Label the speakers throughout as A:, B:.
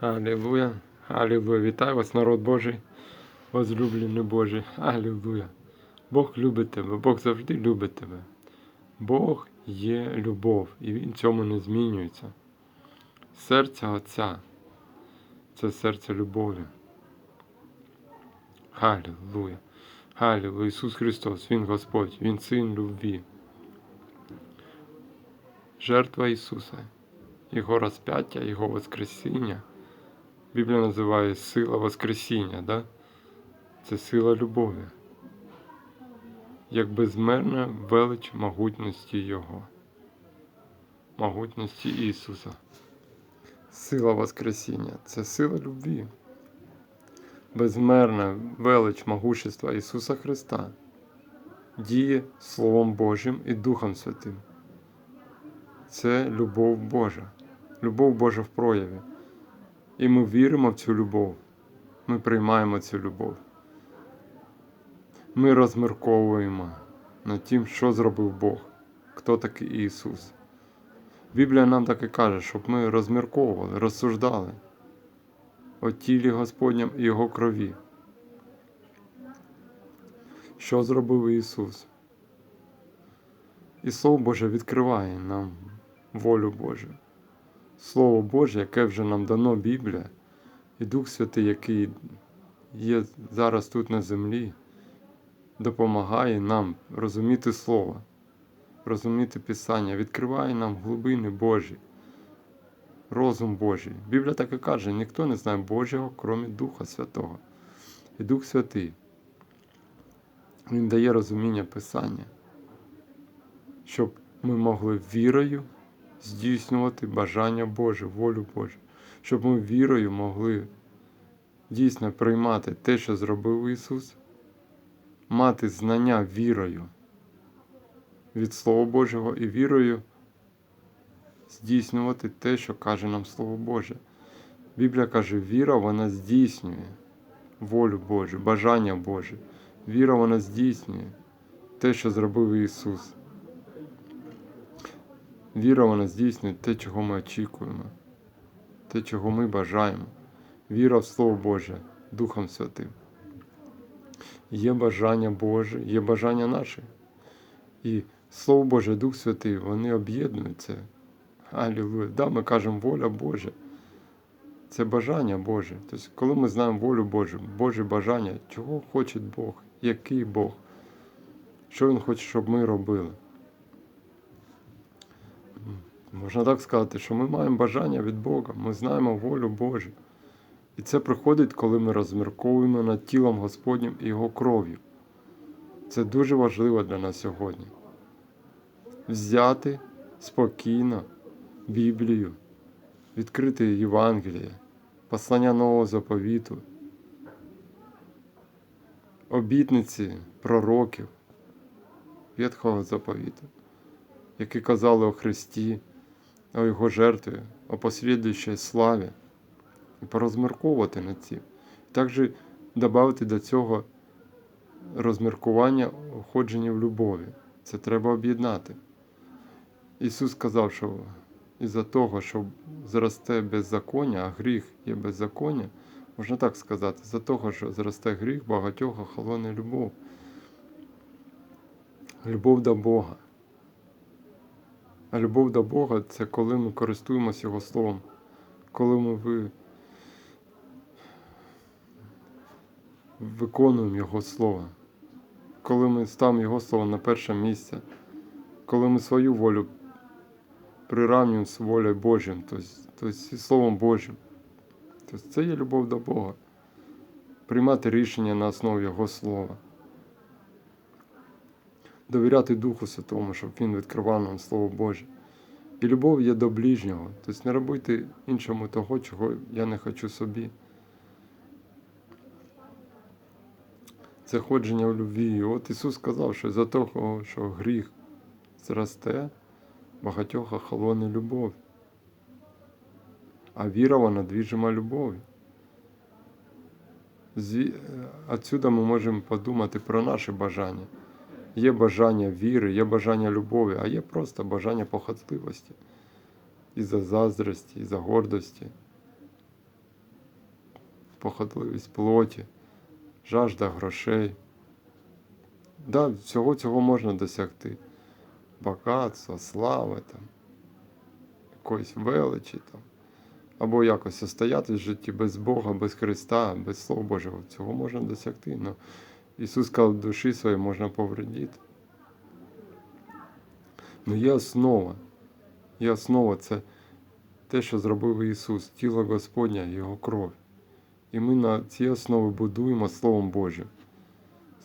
A: Аллилуйя, Аллилуйя. Вітаю вас, народ Божий, возлюблений Божий. Аллилуйя. Бог любить тебе, Бог завжди любить тебе. Бог є любов, і Він цьому не змінюється. Серце Отця це серце любові. Аллилуйя. Аллилуйя. Ісус Христос, Він Господь, Він Син любві. Жертва Ісуса, Його розп'яття, Його Воскресіння. Біблія називає сила Воскресіння, да? це сила любові, як безмерна велич могутності Його, могутності Ісуса. Сила Воскресіння це сила любві, безмерна велич могущества Ісуса Христа, діє Словом Божим і Духом Святим. Це любов Божа, любов Божа в прояві. І ми віримо в цю любов. Ми приймаємо цю любов. Ми розмірковуємо над тим, що зробив Бог, хто такий Ісус. Біблія нам так і каже, щоб ми розмірковували, розсуждали о тілі Господням і Його крові. Що зробив Ісус? І Слово Боже відкриває нам волю Божу. Слово Боже, яке вже нам дано Біблія, і Дух Святий, який є зараз тут на землі, допомагає нам розуміти Слово, розуміти Писання, відкриває нам глибини Божі, розум Божий. Біблія так і каже, ніхто не знає Божого, крім Духа Святого. І Дух Святий. Він дає розуміння Писання, щоб ми могли вірою здійснювати бажання Боже, волю Божу, щоб ми вірою могли дійсно приймати те, що зробив Ісус, мати знання вірою від Слова Божого і вірою здійснювати те, що каже нам Слово Боже. Біблія каже, віра вона здійснює волю Божу, бажання Боже. Віра вона здійснює те, що зробив Ісус. Віра вона здійснює те, чого ми очікуємо, те, чого ми бажаємо. Віра в Слово Боже Духом Святим. Є бажання Боже, є бажання наше. І Слово Боже, Дух Святий, вони об'єднуються. Алілуя. Да, ми кажемо воля Божа. Це бажання Боже. Тобто, коли ми знаємо волю Божу, Боже бажання, чого хоче Бог, який Бог, що Він хоче, щоб ми робили. Можна так сказати, що ми маємо бажання від Бога, ми знаємо волю Божу. І це приходить, коли ми розмірковуємо над тілом Господнім і Його кров'ю. Це дуже важливо для нас сьогодні. Взяти спокійно Біблію, відкрити Євангеліє, послання Нового заповіту, обітниці пророків Ветхого заповіту, які казали о Христі о Його жертві, о послідуючій славі, і порозмірковувати над цим. Також додати до цього розміркування входження в любові. Це треба об'єднати. Ісус сказав, що із-за того, що зросте беззаконня, а гріх є беззаконня, можна так сказати, за того, що зросте гріх, багатьох охолоне любов. Любов до Бога. А любов до Бога це коли ми користуємося Його Словом, коли ми ви... виконуємо Його Слово, коли ми ставимо Його Слово на перше місце, коли ми свою волю приравнюємо з волею Божим, тобто, тобто зі Словом Божим. Тобто це є любов до Бога. Приймати рішення на основі Його Слова. Довіряти Духу Святому, щоб Він відкривав нам Слово Боже. І любов є до ближнього. Тобто не робити іншому того, чого я не хочу собі. Це ходження в любві. От Ісус сказав, що за того, що гріх зросте, багатьох охолоне любов. А віра вона двіжима любов'ю. Отсюда ми можемо подумати про наше бажання. Є бажання віри, є бажання любові, а є просто бажання похотливості, із-за заздрості, із-за гордості. похотливість плоті, жажда грошей. Да, всього цього можна досягти. Багатства, слави, там, якоїсь величі там. Або якось стояти в житті без Бога, без Христа, без Слова Божого. Цього можна досягти. Но Ісус сказав, душі своєї можна повредіти. Ну є основа. Є основа це те, що зробив Ісус, тіло Господнє, Його кров. І ми на цій основі будуємо Словом Божим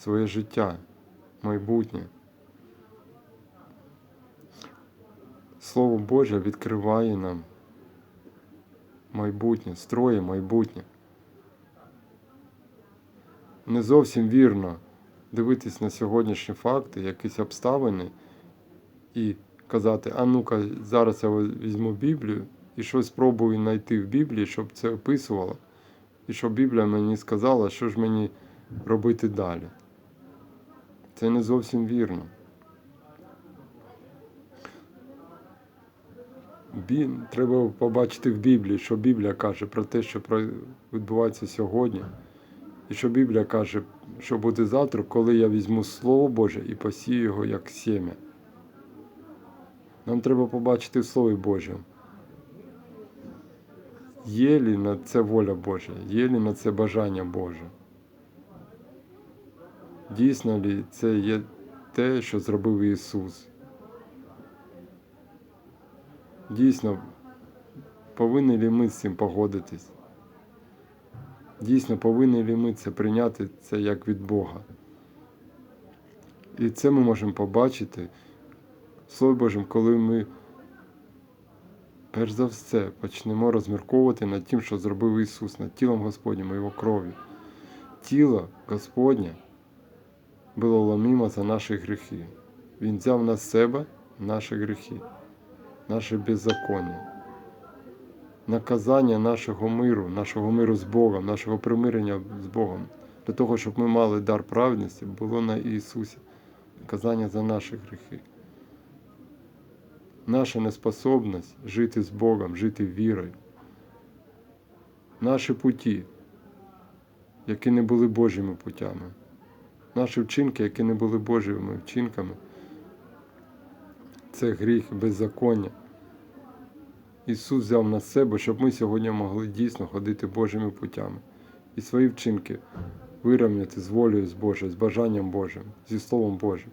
A: своє життя, майбутнє. Слово Боже відкриває нам майбутнє, строє майбутнє. Не зовсім вірно дивитись на сьогоднішні факти, якісь обставини і казати, а ну-ка, зараз я візьму Біблію і щось спробую знайти в Біблії, щоб це описувало, і щоб Біблія мені сказала, що ж мені робити далі. Це не зовсім вірно. Бі... Треба побачити в Біблії, що Біблія каже про те, що відбувається сьогодні, і що Біблія каже, що буде завтра, коли я візьму Слово Боже і посію його як сім'я. Нам треба побачити в Слові. Є лі на це воля Божа, є лі на це бажання Боже. Дійсно лі це є те, що зробив Ісус. Дійсно, повинні лі ми з цим погодитись? Дійсно, повинні лі ми це прийняти це як від Бога? І це ми можемо побачити в Слові Божому, коли ми перш за все почнемо розмірковувати над тим, що зробив Ісус, над тілом Господнім і Його кров'ю. Тіло Господнє було ломимо за наші гріхи. Він взяв на себе наші гріхи наше беззаконня, наказання нашого миру, нашого миру з Богом, нашого примирення з Богом, для того, щоб ми мали дар праведності, було на Ісусі, наказання за наші гріхи. Наша неспособність жити з Богом, жити вірою, наші путі, які не були Божими путями, наші вчинки, які не були Божими вчинками це гріх, беззаконня. Ісус взяв на себе, щоб ми сьогодні могли дійсно ходити Божими путями і свої вчинки вирівняти з волею з Божою, з бажанням Божим, зі Словом Божим.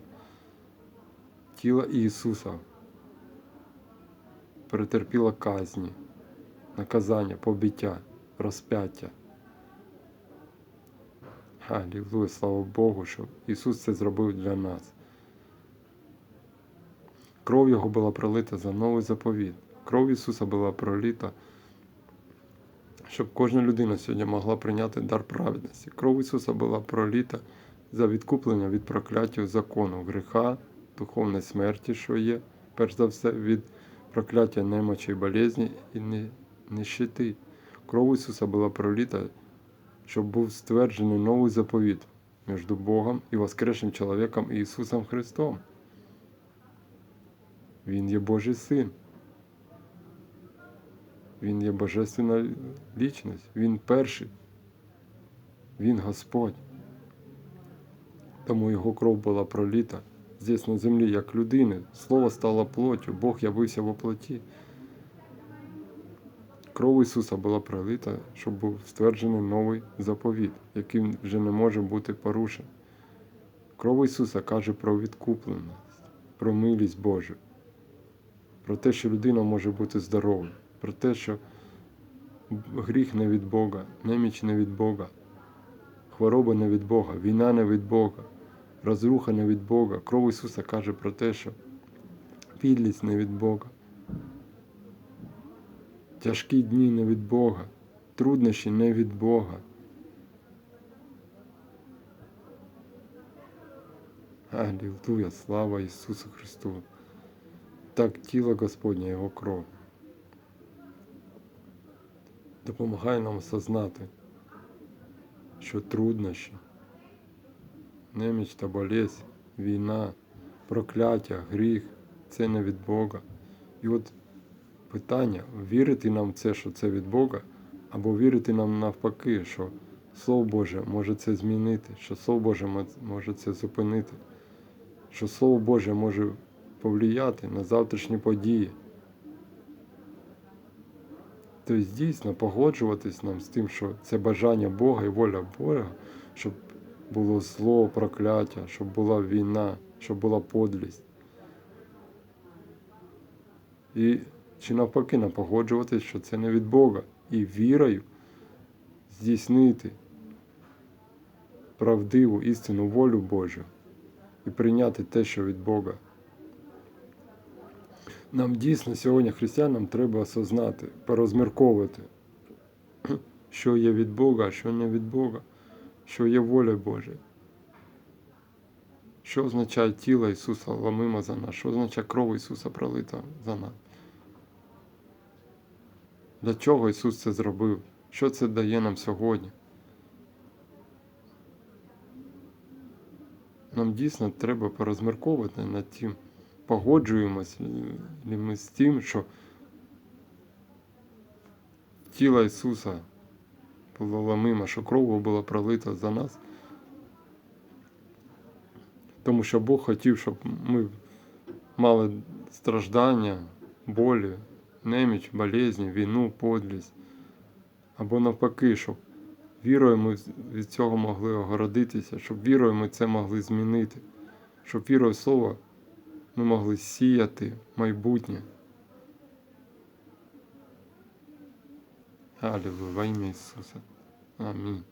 A: Тіло Ісуса перетерпіло казні, наказання, побиття, розп'яття. Алілуя, слава Богу, що Ісус це зробив для нас. Кров Його була пролита за новий заповіт. Кров Ісуса була пролита, щоб кожна людина сьогодні могла прийняти дар праведності. Кров Ісуса була пролита за відкуплення від прокляття закону, гріха, духовної смерті, що є, перш за все, від прокляття немочі і болезні і нищети. Кров Ісуса була пролита, щоб був стверджений новий заповіт між Богом і воскресним чоловіком Ісусом Христом. Він є Божий син. Він є божественна лічність. Він перший. Він Господь. Тому його кров була проліта здесь на землі як людини. Слово стало плоттю, Бог явився во плоті. Кров Ісуса була пролита, щоб був стверджений новий заповіт, який вже не може бути порушений. Кров Ісуса каже про відкупленість, про милість Божу про те, що людина може бути здоровою, про те, що гріх не від Бога, неміч не від Бога, хвороба не від Бога, війна не від Бога, розруха не від Бога. Кров Ісуса каже про те, що підлість не від Бога, тяжкі дні не від Бога, труднощі не від Бога. Алілуя, слава Ісусу Христу! Так тіло Господнє, Його кров. Допомагає нам осознати, що труднощі, неміч та болезнь, війна, прокляття, гріх це не від Бога. І от питання, вірити нам в це, що це від Бога, Або вірити нам навпаки, що Слово Боже може це змінити, що Слово Боже може це зупинити, що Слово Боже може повлияти на завтрашні події. Тобто дійсно погоджуватись нам з тим, що це бажання Бога і воля Бога, щоб було зло, прокляття, щоб була війна, щоб була подлість. І чи навпаки нам погоджуватись, що це не від Бога, і вірою здійснити правдиву істинну волю Божу і прийняти те, що від Бога. Нам дійсно сьогодні, християнам, треба осознати, порозмірковувати, що є від Бога, а що не від Бога, що є воля Божа. Що означає тіло Ісуса ломимо за нас? Що означає кров Ісуса пролита за нас? Для чого Ісус це зробив? Що це дає нам сьогодні? Нам дійсно треба порозмірковувати над тим, погоджуємось ми з тим, що тіло Ісуса було ламимо, що кров була пролита за нас. Тому що Бог хотів, щоб ми мали страждання, болі, неміч, болезні, війну, подлість. Або навпаки, щоб вірою ми від цього могли огородитися, щоб вірою ми це могли змінити, щоб вірою Слово ми могли сіяти майбутнє. Алілуя, во ім'я Ісуса. Амінь.